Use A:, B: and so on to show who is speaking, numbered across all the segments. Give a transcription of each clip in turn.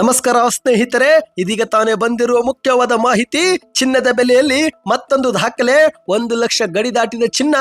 A: ನಮಸ್ಕಾರ ಸ್ನೇಹಿತರೆ, ಇದೀಗ ತಾನೇ ಬಂದಿರುವ ಮುಖ್ಯವಾದ ಮಾಹಿತಿ, ಚಿನ್ನದ ಬೆಲೆಯಲ್ಲಿ ಮತ್ತೊಂದು ದಾಖಲೆ, ಒಂದು ಲಕ್ಷ ಗಡಿ ದಾಟಿದ ಚಿನ್ನ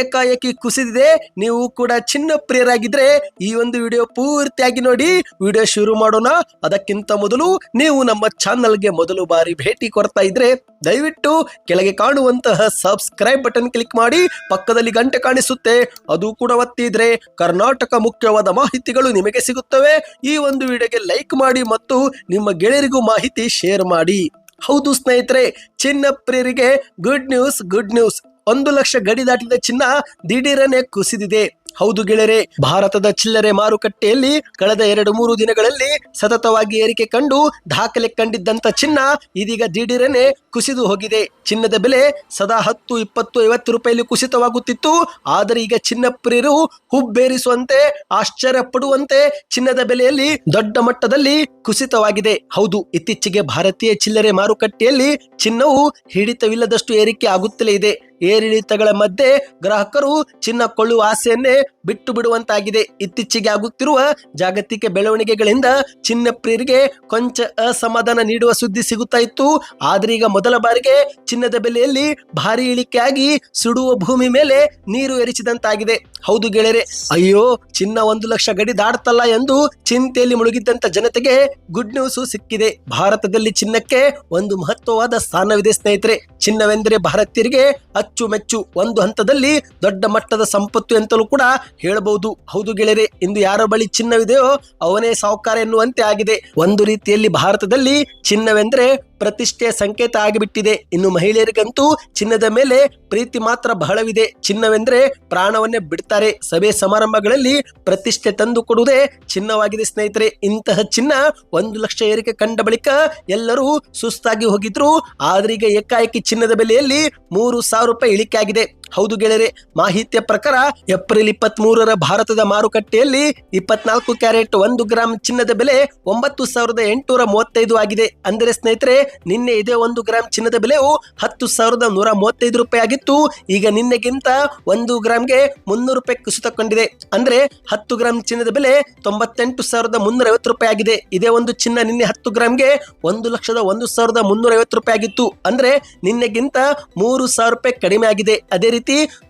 A: ಏಕಾಏಕಿ ಕುಸಿದಿದೆ. ನೀವು ಕೂಡ ಚಿನ್ನ ಪ್ರಿಯರಾಗಿದ್ರೆ ಈ ಒಂದು ವಿಡಿಯೋ ಪೂರ್ತಿಯಾಗಿ ನೋಡಿ, ವಿಡಿಯೋ ಶುರು ಮಾಡೋಣ. ಅದಕ್ಕಿಂತ ಮೊದಲು ನೀವು ನಮ್ಮ ಚಾನಲ್ಗೆ ಮೊದಲು ಬಾರಿ ಭೇಟಿ ಕೊಡ್ತಾ ಇದ್ರೆ ದಯವಿಟ್ಟು ಕೆಳಗೆ ಕಾಣುವಂತಹ ಸಬ್ಸ್ಕ್ರೈಬ್ ಬಟನ್ ಕ್ಲಿಕ್ ಮಾಡಿ, ಪಕ್ಕದಲ್ಲಿ ಗಂಟೆ ಕಾಣಿಸುತ್ತೆ, ಅದು ಕೂಡ ಒತ್ತಿದ್ರೆ ಕರ್ನಾಟಕ ಮುಖ್ಯವಾದ ಮಾಹಿತಿಗಳು ನಿಮಗೆ ಸಿಗುತ್ತವೆ. ಈ ಒಂದು ವಿಡಿಯೋಗೆ ಲೈಕ್ ಮಾಡಿ ಮತ್ತು ನಿಮ್ಮ ಗೆಳೆಯರಿಗೂ ಮಾಹಿತಿ ಶೇರ್ ಮಾಡಿ. ಹೌದು ಸ್ನೇಹಿತರೆ ಚಿನ್ನ ಪ್ರಿಯರಿಗೆ ಗುಡ್ ನ್ಯೂಸ್ ಗುಡ್ ನ್ಯೂಸ್ ಒಂದು ಲಕ್ಷ ಗಡಿ ದಾಟಿದ ಚಿನ್ನ ದಿಢೀರನೆ ಕುಸಿದಿದೆ. ಹೌದು ಗೆಳೆರೆ ಭಾರತದ ಚಿಲ್ಲರೆ ಮಾರುಕಟ್ಟೆಯಲ್ಲಿ ಕಳೆದ ಎರಡು ಮೂರು ದಿನಗಳಲ್ಲಿ ಸತತವಾಗಿ ಏರಿಕೆ ಕಂಡು ದಾಖಲೆ ಕಂಡಿದ್ದಂತ ಚಿನ್ನ ಇದೀಗ ದಿಢೀರನೆ ಕುಸಿದು ಹೋಗಿದೆ. ಚಿನ್ನದ ಬೆಲೆ ಸದಾ ಹತ್ತು, ಇಪ್ಪತ್ತು, ಐವತ್ತು ರೂಪಾಯಿ ಕುಸಿತವಾಗುತ್ತಿತ್ತು. ಆದರೆ ಈಗ ಚಿನ್ನ ಪ್ರಿಯರು ಹುಬ್ಬೇರಿಸುವಂತೆ ಆಶ್ಚರ್ಯ ಪಡುವಂತೆ ಚಿನ್ನದ ಬೆಲೆಯಲ್ಲಿ ದೊಡ್ಡ ಮಟ್ಟದಲ್ಲಿ ಕುಸಿತವಾಗಿದೆ. ಹೌದು, ಇತ್ತೀಚೆಗೆ ಭಾರತೀಯ ಚಿಲ್ಲರೆ ಮಾರುಕಟ್ಟೆಯಲ್ಲಿ ಚಿನ್ನವು ಹಿಡಿತವಿಲ್ಲದಷ್ಟು ಏರಿಕೆ ಆಗುತ್ತಲೇ ಇದೆ. ಏರಿಳಿತಗಳ ಮಧ್ಯೆ ಗ್ರಾಹಕರು ಚಿನ್ನ ಕೊಳ್ಳುವ ಆಸೆಯನ್ನೇ ಬಿಟ್ಟು ಬಿಡುವಂತಾಗಿದೆ. ಇತ್ತೀಚೆಗೆ ಆಗುತ್ತಿರುವ ಜಾಗತಿಕ ಬೆಳವಣಿಗೆಗಳಿಂದ ಚಿನ್ನ ಪ್ರಿಯರಿಗೆ ಕೊಂಚ ಅಸಮಾಧಾನ ನೀಡುವ ಸುದ್ದಿ ಸಿಗುತ್ತಾ ಇತ್ತು. ಆದರೆ ಮೊದಲ ಬಾರಿಗೆ ಚಿನ್ನದ ಬೆಲೆಯಲ್ಲಿ ಭಾರಿ ಇಳಿಕೆಯಾಗಿ ಸುಡುವ ಭೂಮಿ ಮೇಲೆ ನೀರು ಎರಚಿದಂತಾಗಿದೆ. ಹೌದು ಗೆಳೆಯರೆ, ಅಯ್ಯೋ, ಚಿನ್ನ ಒಂದು ಲಕ್ಷ ಗಡಿ ದಾಡ್ತಲ್ಲ ಎಂದು ಚಿಂತೆಯಲ್ಲಿ ಮುಳುಗಿದ್ದಂತ ಜನತೆಗೆ ಗುಡ್ ನ್ಯೂಸ್ ಸಿಕ್ಕಿದೆ. ಭಾರತದಲ್ಲಿ ಚಿನ್ನಕ್ಕೆ ಒಂದು ಮಹತ್ವವಾದ ಸ್ಥಾನವಿದೆ ಸ್ನೇಹಿತರೆ. ಚಿನ್ನವೆಂದರೆ ಭಾರತೀಯರಿಗೆ ಅಚ್ಚುಮೆಚ್ಚು ಒಂದು ಹಂತದಲ್ಲಿ ದೊಡ್ಡ ಮಟ್ಟದ ಸಂಪತ್ತು ಎಂತಲೂ ಕೂಡ ಹೇಳಬಹುದು. ಹೌದು ಗೆಳೆಯರೆ, ಇಂದು ಯಾರ ಬಳಿ ಚಿನ್ನವಿದೆಯೋ ಅವನೇ ಸಾಹುಕಾರ ಎನ್ನುವಂತೆ ಆಗಿದೆ. ಒಂದು ರೀತಿಯಲ್ಲಿ ಭಾರತದಲ್ಲಿ ಚಿನ್ನವೆಂದರೆ ಪ್ರತಿಷ್ಠೆಯ ಸಂಕೇತ ಆಗಿಬಿಟ್ಟಿದೆ. ಇನ್ನು ಮಹಿಳೆಯರಿಗಂತೂ ಚಿನ್ನದ ಮೇಲೆ ಪ್ರೀತಿ ಮಾತ್ರ ಬಹಳವಿದೆ. ಚಿನ್ನವೆಂದ್ರೆ ಪ್ರಾಣವನ್ನೇ ಬಿಡ್ತಾರೆ. ಸಭೆ ಸಮಾರಂಭಗಳಲ್ಲಿ ಪ್ರತಿಷ್ಠೆ ತಂದು ಕೊಡುವುದೇ ಚಿನ್ನವಾಗಿದೆ ಸ್ನೇಹಿತರೆ. ಇಂತಹ ಚಿನ್ನ ಒಂದು ಲಕ್ಷ ಏರಿಕೆ ಕಂಡ ಬಳಿಕ ಎಲ್ಲರೂ ಸುಸ್ತಾಗಿ ಹೋಗಿದ್ರು. ಆದ್ರೀಗ ಏಕಾಏಕಿ ಚಿನ್ನದ ಬೆಲೆಯಲ್ಲಿ ಮೂರು ಸಾವಿರ ರೂಪಾಯಿ ಇಳಿಕೆ ಆಗಿದೆ. ಹೌದು ಗೆಳೆಯರೆ, ಮಾಹಿತಿಯ ಪ್ರಕಾರ ಏಪ್ರಿಲ್ ಇಪ್ಪತ್ತ್ ಮೂರರ ಭಾರತದ ಮಾರುಕಟ್ಟೆಯಲ್ಲಿ ಇಪ್ಪತ್ನಾಲ್ಕು ಕ್ಯಾರೆಟ್ ಒಂದು ಗ್ರಾಂ ಚಿನ್ನದ ಬೆಲೆ ಒಂಬತ್ತು ಸಾವಿರದ ಎಂಟುನೂರ ಮೂವತ್ತೈದು ಆಗಿದೆ. ಅಂದರೆ ಸ್ನೇಹಿತರೆ, ನಿನ್ನೆ ಇದೇ ಒಂದು ಗ್ರಾಂ ಚಿನ್ನದ ಬೆಲೆಯು ಹತ್ತು ಸಾವಿರದ ನೂರ ಮೂವತ್ತೈದು ರೂಪಾಯಿ ಆಗಿತ್ತು. ಈಗ ನಿನ್ನೆಗಿಂತ ಒಂದು ಗ್ರಾಮ್ಗೆ ಮುನ್ನೂರು ರೂಪಾಯಿ ಕುಸಿತ ಕಂಡಿದೆ. ಅಂದ್ರೆ ಹತ್ತು ಗ್ರಾಂ ಚಿನ್ನದ ಬೆಲೆ ತೊಂಬತ್ತೆಂಟು ಸಾವಿರದ ಮುನ್ನೂರ ಐವತ್ತು ರೂಪಾಯಿ ಆಗಿದೆ. ಇದೇ ಒಂದು ಚಿನ್ನ ನಿನ್ನೆ ಹತ್ತು ಗ್ರಾಮ್ಗೆ ಒಂದು ಲಕ್ಷದ ಒಂದು ಸಾವಿರದ ಮುನ್ನೂರ ಐವತ್ತು ರೂಪಾಯಿ ಆಗಿತ್ತು. ಅಂದ್ರೆ ನಿನ್ನೆಗಿಂತ ಮೂರು ಸಾವಿರ ರೂಪಾಯಿ ಕಡಿಮೆ ಆಗಿದೆ. ಅದೇ ರೀತಿ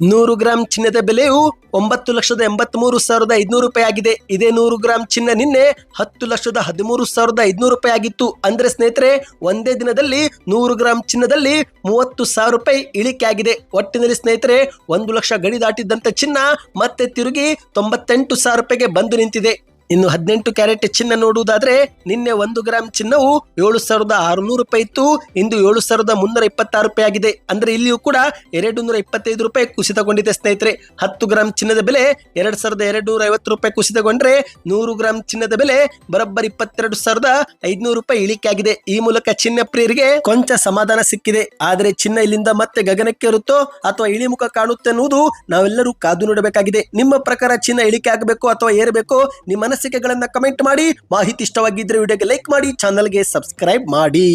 A: ನೂರು ಗ್ರಾಂ ಚಿನ್ನದ ಬೆಲೆಯು ಒಂಬತ್ತು ಲಕ್ಷದ ಎಂಬತ್ತ್ ಮೂರು ಸಾವಿರದ ಐದುನೂರು ರೂಪಾಯಿ ಆಗಿದೆ. ಇದೇ ನೂರು ಗ್ರಾಂ ಚಿನ್ನ ನಿನ್ನೆ ಹತ್ತು ಲಕ್ಷದ ಹದಿಮೂರು ಸಾವಿರದ ಐದುನೂರು ರೂಪಾಯಿ ಆಗಿತ್ತು. ಅಂದ್ರೆ ಸ್ನೇಹಿತರೆ, ಒಂದೇ ದಿನದಲ್ಲಿ ನೂರು ಗ್ರಾಂ ಚಿನ್ನದಲ್ಲಿ ಮೂವತ್ತು ಸಾವಿರ ರೂಪಾಯಿ ಇಳಿಕೆ ಆಗಿದೆ. ಒಟ್ಟಿನಲ್ಲಿ ಸ್ನೇಹಿತರೆ, ಒಂದು ಲಕ್ಷ ಗಡಿ ದಾಟಿದ್ದಂತ ಚಿನ್ನ ಮತ್ತೆ ತಿರುಗಿ ತೊಂಬತ್ತೆಂಟು ಸಾವಿರ ರೂಪಾಯಿಗೆ ಬಂದು ನಿಂತಿದೆ. ಇನ್ನು ಹದಿನೆಂಟು ಕ್ಯಾರೆಟ್ ಚಿನ್ನ ನೋಡುವುದಾದ್ರೆ ನಿನ್ನೆ ಒಂದು ಗ್ರಾಂ ಚಿನ್ನವು ಏಳು ಸಾವಿರದ ಆರುನೂರು ರೂಪಾಯಿ ಇತ್ತು. ಇಂದು ಏಳು ಸಾವಿರದ ಮುನ್ನೂರ ಇಪ್ಪತ್ತಾರು ರೂಪಾಯಿ ಆಗಿದೆ. ಅಂದ್ರೆ ಇಲ್ಲಿಯೂ ಕೂಡ ಎರಡು ನೂರ ಇಪ್ಪತ್ತೈದು ರೂಪಾಯಿ ಕುಸಿತಗೊಂಡಿದೆ ಸ್ನೇಹಿತರೆ. ಹತ್ತು ಗ್ರಾಂ ಚಿನ್ನದ ಬೆಲೆ ಎರಡ್ ಸಾವಿರದ ಎರಡು ನೂರ ಐವತ್ತು ರೂಪಾಯಿ ಕುಸಿತಗೊಂಡ್ರೆ ನೂರು ಗ್ರಾಂ ಚಿನ್ನದ ಬೆಲೆ ಬರೋಬ್ಬರ್ ಇಪ್ಪತ್ತೆರಡು ಸಾವಿರದ ಐದುನೂರು ರೂಪಾಯಿ ಇಳಿಕೆ ಆಗಿದೆ. ಈ ಮೂಲಕ ಚಿನ್ನ ಪ್ರಿಯರಿಗೆ ಕೊಂಚ ಸಮಾಧಾನ ಸಿಕ್ಕಿದೆ. ಆದರೆ ಚಿನ್ನ ಇಲ್ಲಿಂದ ಮತ್ತೆ ಗಗನಕ್ಕೆ ಇರುತ್ತೋ ಅಥವಾ ಇಳಿಮುಖ ಕಾಣುತ್ತೆ ಅನ್ನುವುದು ನಾವೆಲ್ಲರೂ ಕಾದು ನೋಡಬೇಕಾಗಿದೆ. ನಿಮ್ಮ ಪ್ರಕಾರ ಚಿನ್ನ ಇಳಿಕೆ ಆಗಬೇಕು ಅಥವಾ ಏರಬೇಕು? ನಿಮ್ಮ ಅನಿಸಿಕೆಗಳನ್ನ ಕಮೆಂಟ್ ಮಾಡಿ. ಮಾಹಿತಿ ಇಷ್ಟವಾಗಿದ್ರೆ ವಿಡಿಯೋಗೆ ಲೈಕ್ ಮಾಡಿ ಚಾನಲ್ಗೆ ಸಬ್ಸ್ಕ್ರೈಬ್ ಮಾಡಿ.